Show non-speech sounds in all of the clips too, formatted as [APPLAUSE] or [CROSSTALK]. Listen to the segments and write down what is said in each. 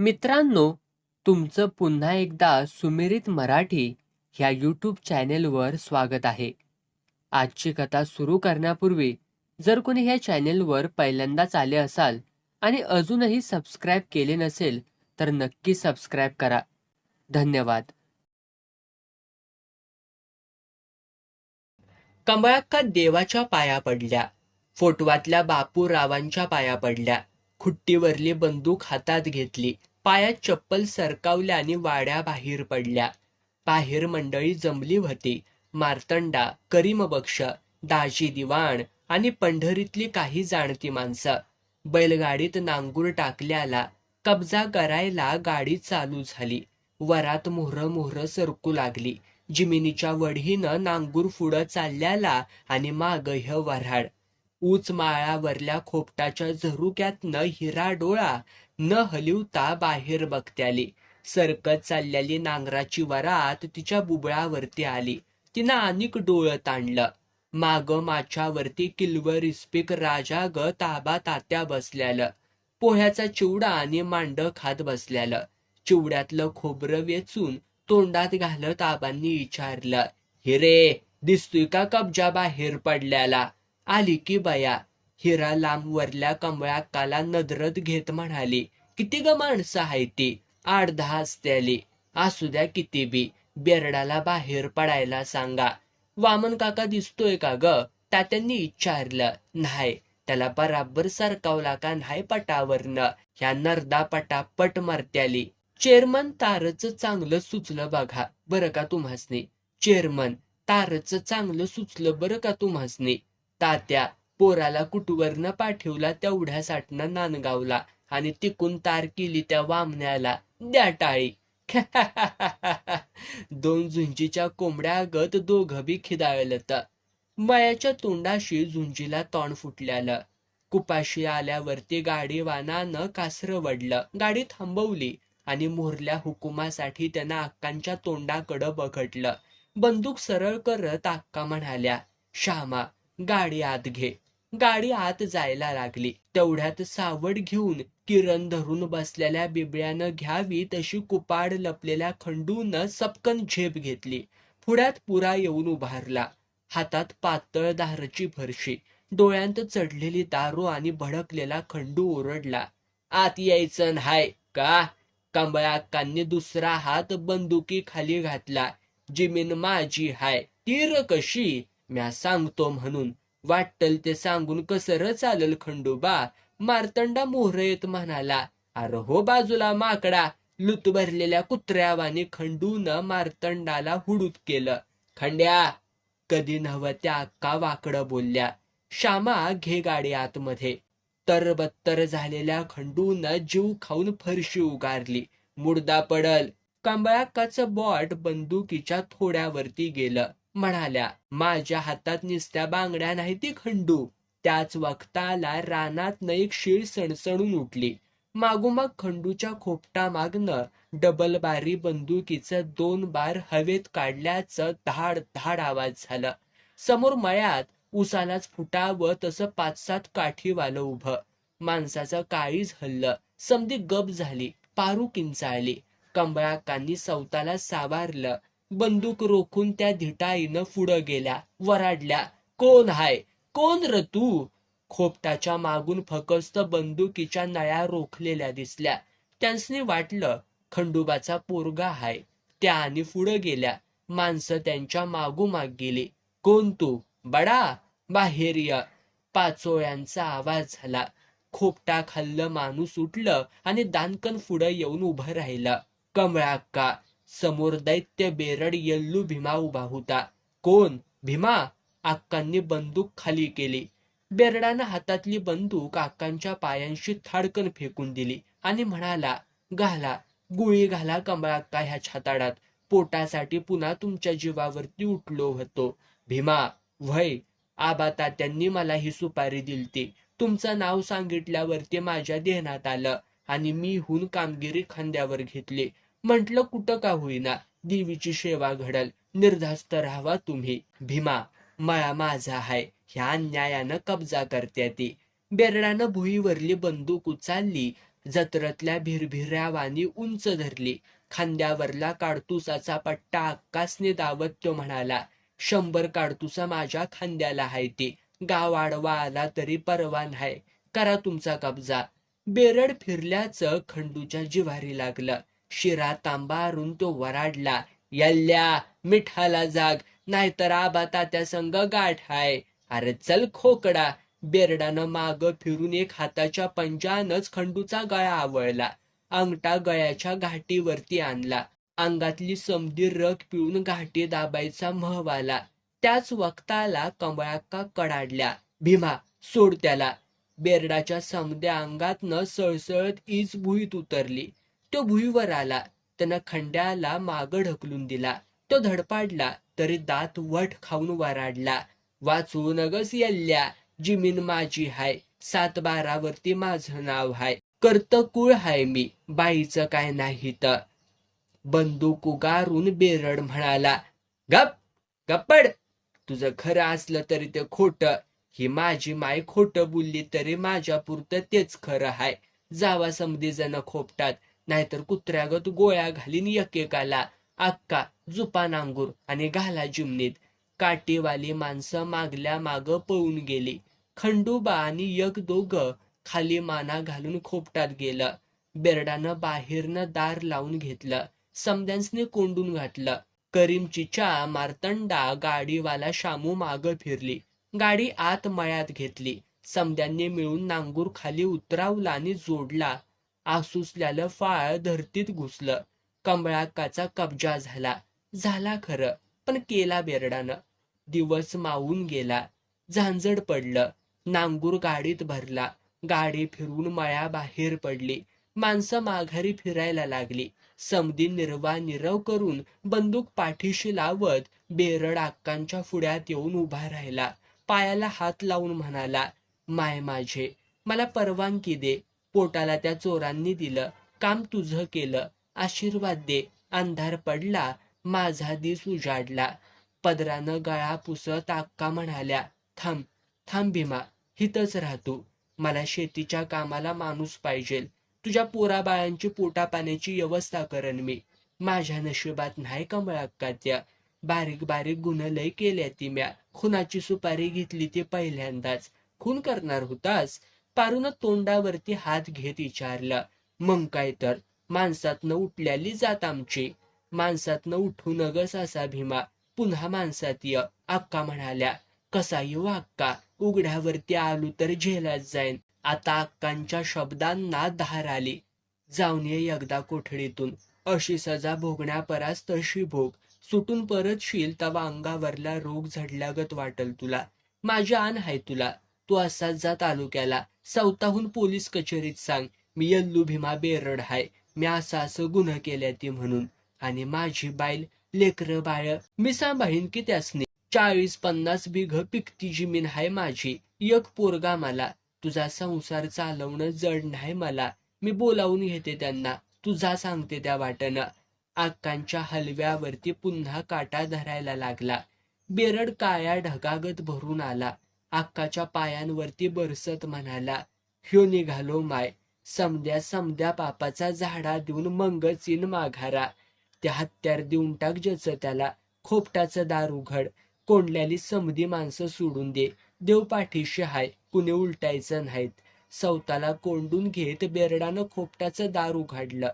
मित्रांनो तुमचं पुन्हा एकदा सुमिरित मराठी ह्या यूट्यूब चॅनेलवर स्वागत आहे. आजची कथा सुरू करण्यापूर्वी जर कोणी ह्या चॅनेलवर पहिल्यांदाच आले असाल आणि अजूनही सबस्क्राईब केले नसेल तर नक्की सबस्क्राईब करा. धन्यवाद. कमळाक्का देवाच्या पाया पडल्या. फोटवातल्या बापूरावांच्या पाया पडल्या. खुट्टीवरली बंदूक हातात घेतली. पायात चप्पल सरकावल्या आणि वाड्या बाहेर पडल्या. बाहेर मंडळी जमली होती. मार्तंडा करीम बक्ष दाजी दिवाण आणि पंढरीतली काही जाणती माणसं. बैलगाडीत नांगूर टाकल्याला कब्जा करायला गाडी चालू झाली. वरात मोहर मोहर सरकू लागली. जिमिनीच्या वढीनं नांगूर पुढं चालल्याला आणि माग ह्य वऱ्हाड ऊच माळावरल्या खोपटाच्या झरुक्यातनं हिरा डोळा न हलिवता बाहेर बघत्याली. सरकत चाललेली नांगराची वरात तिच्या बुबळावरती आली. तिनं अनेक डोळं ताणलं. माग माछावरती किल्वर इस्पिक राजा ग ताबा तात्या बसल्याल. पोह्याचा चिवडा आणि मांड खात बसल्याल. चिवड्यातलं खोबरं वेचून तोंडात घालत आबांनी विचारलं हिरे दिसतोय का कब्जा बाहेर पडल्याला? आली की बया हिरा लांब वरल्या कमळाकाला नदरत घेत म्हणाली किती ग माणसं आहे ती? आठ दहा असत्याली. असू द्या किती बी. बेरडाला बाहेर पडायला सांगा. वामन काका दिसतोय का ग? तात्यांनी विचारलं नाही त्याला बराबर सरकावला का नाही पटावरनं? ह्या नरदा पटा पट मारत्याली. चेअरमन तारच चांगलं सुचलं बघा बरं का तुम्हासनी? चेअरमन तारच चांगलं सुचलं बरं का तुम्हासनी? तात्या पोराला कुटुवरनं पाठवला तेवढ्यासाठनं नांदगावला आणि तिकून तार केली त्या वामण्याला द्या टाळी. [LAUGHS] दोन झुंजीच्या कोंबड्या गत दोघं बी खिदाळलत. मयाच्या तोंडाशी झुंजीला तोंड फुटल्यालं. कुपाशी आल्यावरती गाडी वानानं कासर वडलं गाडी थांबवली आणि मोरल्या हुकुमासाठी त्यानं अक्कांच्या तोंडाकडं बघटलं. बंदूक सरळ करत अक्का म्हणाल्या श्यामा गाडी आत घे. गाडी आत जायला लागली. तेवढ्यात सावड घेऊन किरण धरून बसलेल्या बिबळ्यानं घ्यावी तशी कुपाड लपलेल्या खंडून सपकन झेप घेतली. पुढ्यात पुरा येऊन उभारला. हातात पातळ दारची फरशी. डोळ्यांत चढलेली दारू आणि भडकलेला खंडू ओरडला. आत यायचं हाय का कंबळाक्कांनी दुसरा हात बंदुकी खाली घातला. जिमीन माझी हाय. तीर कशी? म्या सांगतो म्हणून. वाटल ते सांगून कसर चालल खंडोबा. मार्तंडा मोहर येत म्हणाला. अरे हो बाजूला माकडा. लुत भरलेल्या कुत्र्यावानी खंडून मार्तंडाला हुडूत केलं. खंड्या कधी नव्ह त्या अक्का वाकडं बोलल्या. श्यामा घे गाडी आतमध्ये. तरबत्तर झालेल्या खंडून जीव खाऊन फरशी उगारली. मुडदा पडल. कांबळाकाचं बॉट बंदुकीच्या थोड्यावरती गेलं. म्हणाल्या माझ्या हातात निसत्या बांगड्या नाही ती खंडू. त्याच वक्ताला रानात एक शीळ सणसणून उठली. मागोमाग खंडूच्या खोपटा मागनं डबल बारी बंदुकीचं दोन बार हवेत काढल्याचं धाड धाड आवाज झाला. समोर मळ्यात उसालाच फुटावं तसं पाच सात काठीवालं उभं. माणसाचं काळीज हल्लं. समधी गप झाली. पारू किंचाळली कंबळाकांनी सवताला सावारलं. बंदूक रोखून त्या धिटाईनं पुढं गेल्या वराडल्या. कोण हाय? कोण र तू? खोपटाच्या मागून फकस्त बंदुकीच्या नळ्या रोखलेल्या दिसल्या. त्यांसनी वाटलं खंडोबाचा पोरगा हाय. त्या आणि पुढं गेल्या. माणसं त्यांच्या मागोमाग गेली. कोण तू? बडा? बाहेर पाचोळ्यांचा आवाज झाला. खोपटा खाल्लं माणूस उठलं आणि दानकन पुढं येऊन उभं राहिलं. कमळाक्का समोर दैत्य बेरड यल्लू भीमा उभा होता. कोण? भीमा? आक्कांनी बंदूक खाली केली. बेरडानं हातातली बंदूक आक्कांच्या पायांशी थाडकन फेकून दिली आणि म्हणाला घाला गुळी घाला कमळाक्का ह्या छाताडात. पोटासाठी पुन्हा तुमच्या जीवावरती उठलो होतो. भीमा व्हय आबा तात्यांनी मला ही सुपारी दिलती. तुमचं नाव सांगितल्यावरती माझ्या देहनात आलं आणि मी हून कामगिरी खांद्यावर घेतली. म्हटलं कुठं का होईना. देवीची सेवा घडल. निर्धास्त राहावा तुम्ही. भीमा मळा माझा हाय. ह्या अन्यायानं कब्जा करत्या ती. बेरडानं भुईवरली बंदूक उचलली. जत्रतल्या भिरभिऱ्या वाणी उंच धरली. खांद्यावरला काडतुसाचा पट्टा अक्कासने दावत तो म्हणाला शंभर काडतुसा माझ्या खांद्याला हाय ती. गाव आडवा आला तरी परवान हाय. करा तुमचा कब्जा. बेरड फिरल्याचं खंडूच्या जिव्हारी लागलं. शिरा तांबा अरून तो वराडला यल्ल्या मिठाला जाग नाहीतर आबा तात्या संग गाठ हाय. अरे चल खोकडा बेरडानं माग फिरून एक हाताच्या पंजानच खंडूचा गळा आवळला. अंगठा गळ्याच्या घाटीवरती आणला. अंगातली समधी रग पिळून घाटी दाबायचा महवाला त्याच वक्ताला कमळाक्का कडाडल्या. भीमा सोड त्याला. बेरडाच्या समद्या अंगातनं सळसळत ईज भुईत उतरली. तो भुईवर आला. त्यानं खंड्याला मागं ढकलून दिला. तो धडपाडला तरी दात वट खाऊन वराडला. वाचू नगस यल्ल्या जिमीन माझी हाय सात बारावरती माझं नाव हाय. कर्तकुळ हाय मी बाईचं काय नाही तर बंदूक उगारून बेरड म्हणाला गप गप्पड तुझं खरं असलं तरी ते खोट. ही माझी माय खोट बोलली तरी माझ्या पुरतं तेच खरं हाय. जावा समधी जण खोपटात. नाहीतर कुत्र्यागत गोळ्या घालीन एकेकाला अक्का जुपा नांगूर आणि घाला जिमनीत. काटीवाली माणसं मागल्या माग पळून गेली. खंडोबा आणि यक दोघ खाली माना घालून खोपटात गेलं. बेरडानं बाहेरनं दार लावून घेतलं. समद्यांसने कोंडून घातलं. करीमचीच्या मारतंडा गाडीवाला शामू माग फिरली. गाडी आत मळ्यात घेतली. समद्यांनी मिळून नांगूर खाली उतरावला आणि जोडला. आसुसल्यालं फाळ धरतीत घुसलं. कमळाकाचा कब्जा झाला. झाला खरं पण केला बेरडानं. दिवस मावून गेला. झांजड पडलं. नांगूर गाडीत भरला. गाडी फिरून मळ्या बाहेर पडली. माणसं माघारी फिरायला लागली. समधी निर्वा निरव करून बंदूक पाठीशी लावत बेरड अक्कांच्या फुड्यात येऊन उभा राहिला. पायाला हात लावून म्हणाला माय माझे मला परवानगी दे. पोटाला त्या चोरांनी दिलं. काम तुझं केलं. आशीर्वाद दे. अंधार पडला. माझा दिस उजाडला. पदरानं गळा पुसत अक्का म्हणाल्या थांब थांब भीमा. हितच राहतो मला शेतीच्या कामाला माणूस पाहिजे. तुझ्या पोराबाळांची पोटापाण्याची व्यवस्था करण मी. माझ्या नशिबात नाही कमळाक्का त्या बारीक बारीक गुन्ह लय केल्या ती म्या. खुनाची सुपारी घेतली ती पहिल्यांदाच. खून करणार होतास? पारून तोंडावरती हात घेत विचारलं मग काय तर? माणसातनं उठल्याली जात आमची. माणसातनं उठू नगस असा भीमा. पुन्हा माणसात य. अक्का म्हणाल्या कसा येऊ अक्का? उघड्यावरती आलो तर झेलात जाईन. आता अक्कांच्या शब्दांना धार आली. जाऊन ये एकदा कोठडीतून. अशी सजा भोगण्यापरास तशी भोग. सुटून परत शील तवा अंगावरला रोग झडल्यागत वाटल तुला. माझी आण हाय तुला. तू असा जा तालुक्याला. सौताहून पोलीस कचेरीत सांग मी यल्लू भीमा बेरड हाय. मी असा असं गुन्हा केल्या ती म्हणून. आणि माझी बाईल लेकर बाळ मी सांभाळीन की त्यासनी. चाळीस पन्नास बिघ पिकती जमीन हाय माझी. एक पोरगा मला. तुझा संसार चालवणं जड नाही मला. मी बोलावून घेते त्यांना. तुझा सांगते त्या वाटनं अक्कांच्या हलव्यावरती पुन्हा काटा धरायला लागला. बेरड काळ्या ढगागत भरून आला. अक्काच्या पायांवरती बरसत म्हणाला ह्यो निघालो माय. समद्या समद्या पापाचा झाडा देऊन मंगचीन माघारा. त्या हत्यार देऊन टाक जच त्याला. खोपटाचं दार उघड. कोंडल्याली समधी माणसं सोडून दे. देव पाठीशी हाय. कुणी उलटायचं नाहीत. सवताला कोंडून घेत बेरडानं खोपटाचं दार उघडलं.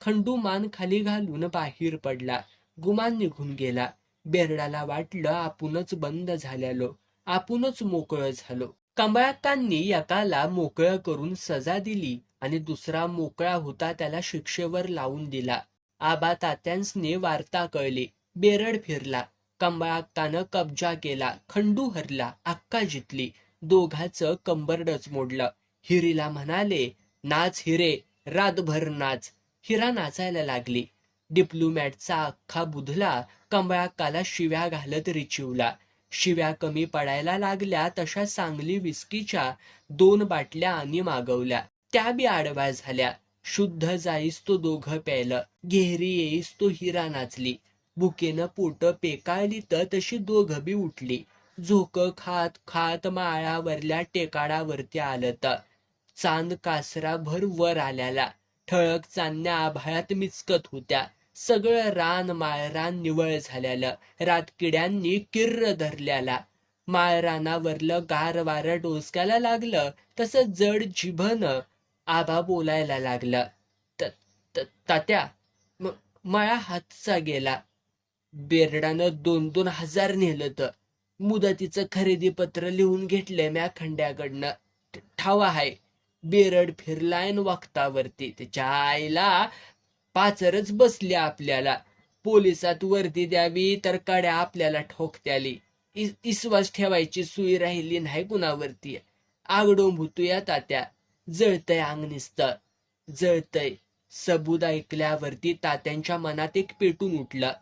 खंडू मान खाली घालून बाहेर पडला. गुमान निघून गेला. बेरडाला वाटलं आपणच बंद झाल्यालो. आपणच मोकळं झालो. कंबळाक्कांनी एकाला मोकळं करून सजा दिली आणि दुसरा मोकळा होता त्याला शिक्षेवर लावून दिला. आबा तात्यांसने वार्ता कळली. बेरड फिरला. कंबळाक्कानं कब्जा केला. खंडू हरला. अक्का जितली दोघाचं कंबरडच मोडलं. हिरीला म्हणाले नाच हिरे. रातभर नाच. हिरा नाचायला लागली. डिप्लोमॅटचा अख्खा बुधला कंबळाक्काला शिव्या घालत रिचिवला. शिव्या कमी पडायला लागल्या तशा सांगली विस्कीच्या दोन बाटल्या आणि मागवल्या. त्या बी आडव्या झाल्या. शुद्ध जाईस तो दोघं प्यायलं. घेरी येईस तो हिरा नाचली. बुकेनं पोट पेकाळली तर तशी दोघं बी उठली. झोक खात खात माळावरल्या टेकाडावरती आलं तर चांद कासरा भर वर आल्याला. ठळक चांदण्या आभाळात मिचकत होत्या. सगळं रान माळरान निवळ झाल्यालं. रातकिड्यांनी किर्र धरल्याला. माळरानावरलं गार वारं डोसक्याला लागलं. तसं जड जिभन आबा बोलायला लागलं. तात्या मळा हातचा गेला. बेरडानं दोन दोन हजार नेलं तर मुदतीचं खरेदी पत्र लिहून घेतलंय म्या खंड्याकडनं. ठावा हाय. बेरड फिरलाय वक्तावरती. त्याच्या आईला पाचरच बसली आपल्याला. पोलिसात वर्दी द्यावी तर कड्या आपल्याला ठोकत्याली. इसवास ठेवायची सुई राहिली नाही कुणावरती. आगडोंब तात्या जळतय अंगनिस्त जळतय. सबूद ऐकल्यावरती तात्यांच्या मनात एक पेटून उठलं.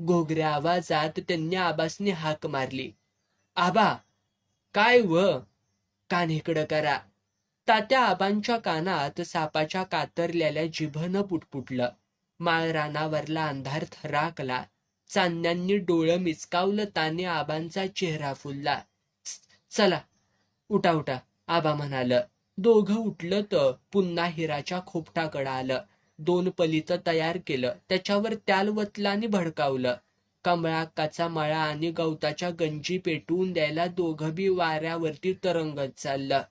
घोगऱ्या आवाजात त्यांनी आबासने हाक मारली. आबा! काय व? कान इकडं करा. तात्या आबांच्या कानात सापाच्या कातरलेल्या जिभनं पुटपुटलं. माळरानावरला अंधार थराकला. चांदण्यांनी डोळं मिचकावलं ताने आबांचा चेहरा फुलला. चला उठा उठा आबा म्हणाल. दोघं उठलं तर पुन्हा हिराच्या खोपटाकडं आलं. दोन पलीचं तयार केलं. त्याच्यावर त्याल वतलाने आणि भडकावलं. कमळाकाचा मळा आणि गवताच्या गंजी पेटवून द्यायला दोघं बी वाऱ्यावरती तरंगत चाललं.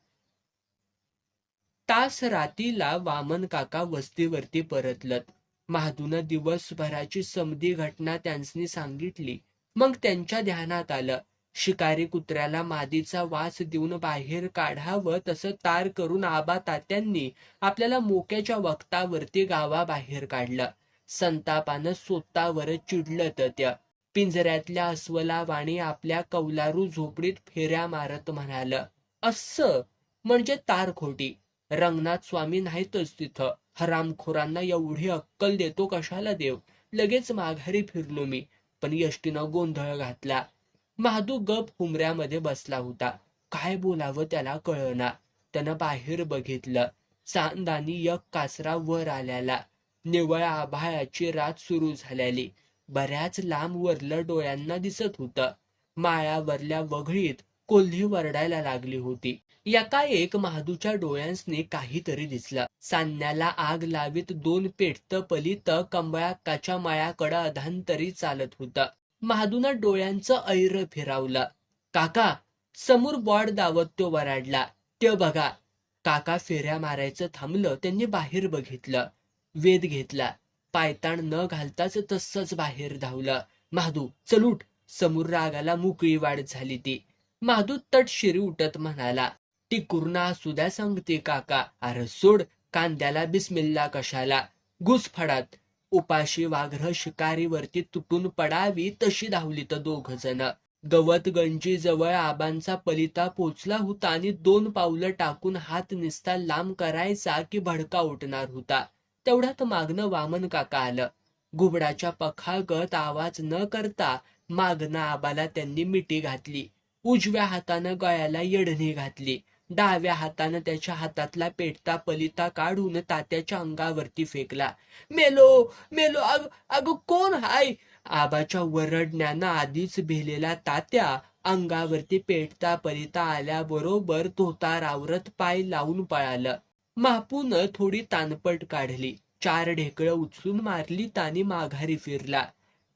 तास रातीला वामन काका वस्तीवरती परतलत. महादून दिवसभराची समधी घटना त्यांनी सांगितली. मग त्यांच्या ध्यानात आलं. शिकारी कुत्र्याला मादीचा वास देऊन बाहेर काढावं तसं तार करून आबा तात्यांनी आपल्याला मोक्याच्या वक्तावरती गावाबाहेर काढलं. संतापानं स्वतःवर चिडलं तर त्या पिंजऱ्यातल्या अस्वलावाणी आपल्या कौलारू झोपडीत फेऱ्या मारत म्हणाल असं म्हणजे तार खोटी रंगनाथ स्वामी नाहीतच तिथं. हरामखोरांना एवढी अक्कल देतो कशाला देव? लगेच माघारी फिरलो मी. पण यष्टीनं गोंधळ घातला. महादू गप हुमऱ्यामध्ये बसला होता. काय बोलावं त्याला कळना. त्यानं बाहेर बघितलं. चांदानी एक कासरा वर आल्याला. निवळ आभाळाची रात सुरू झाल्याली. बऱ्याच लांब वरलं डोळ्यांना दिसत होतं. माळ्यावरल्या वघळीत कोल्ही वरडायला लागली होती. एकाएक महादूच्या डोळ्यांसनी काहीतरी दिसलं. सान्याला आग लावीत दोन पेटत पलित कंबळाकाच्या माळ्याकडं अधांतरी चालत होत. महादूनं डोळ्यांचं ऐर फिरावलं. काका समोर बॉड दावत तो वराडला. त्यो बघा. काका फेऱ्या मारायचं थांबलं त्यांनी बाहेर बघितलं. वेध घेतला. पायताण न घालताच तसंच बाहेर धावलं. महादू चल उठ. समोर रागाला मोकळी वाढ झाली ती. महादू तट शिरी उठत म्हणाला ती कुर्णा द्या सांगते काका. अरे सोड कांद्याला बिस्मिल्ला कशाला? घुसफडात. उपाशी वाघ्र शिकारीवरती तुटून पडावी तशी धावली तर दोघ जण गवत गंजी जवळ आबांचा पलिता पोचला होता आणि दोन पावलं टाकून हात निसता लांब करायचा की भडका उठणार होता. तेवढ्यात मागणं वामन काका आलं. घुबडाच्या पखागत आवाज न करता मागणं आबाला त्यांनी मिठी घातली. उजव्या हातानं गळ्याला येडणी घातली. डाव्या हातानं त्याच्या हातातला पेटता पलिता काढून तात्याच्या अंगावरती फेकला. मेलो मेलो अग अग कोण हाय? आबाच्या वरडण्यानं आधीच भिलेला तात्या अंगावरती पेटता पलिता आल्याबरोबर धोता आवरत पाय लावून पळालं. मापून थोडी तानपट काढली. चार ढेकळं उचलून मारली तानी माघारी फिरला.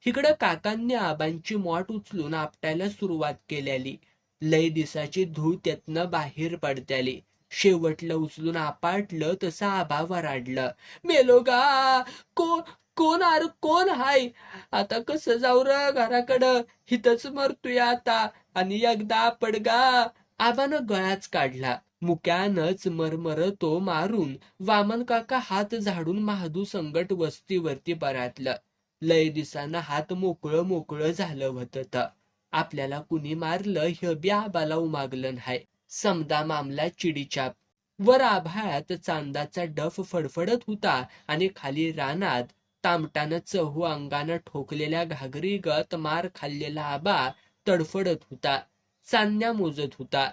इकडं काकांनी आबांची मॉट उचलून आपटायला सुरुवात केल्याली लय दिसाची धूळ त्यातनं बाहेर पडत्याली. शेवटलं उचलून आपाटलं तसं आबा वराडलं. मेलो गा कोण कोण आर कोण हाय? आता कसं जाऊ र घराकडं? हिथच मरतोय आता. आणि एकदा पडगा आबानं गळाच काढला. मुक्यानच मरमर तो मारून. वामन काका हात झाडून महादू संगट वस्तीवरती परातलं. लय दिसानं हात मोकळं मोकळं झालं होत आपल्याला कुणी मारलं हे बी आबाला उमागलं नाही. समदा मामला चिडीचाप वर आभाळात चांदाचा डफ फडफडत होता आणि खाली रानात तामटानं चहू अंगानं ठोकलेल्या घागरी गत मार खाल्लेला आबा तडफडत होता. चांदण्या मोजत होता.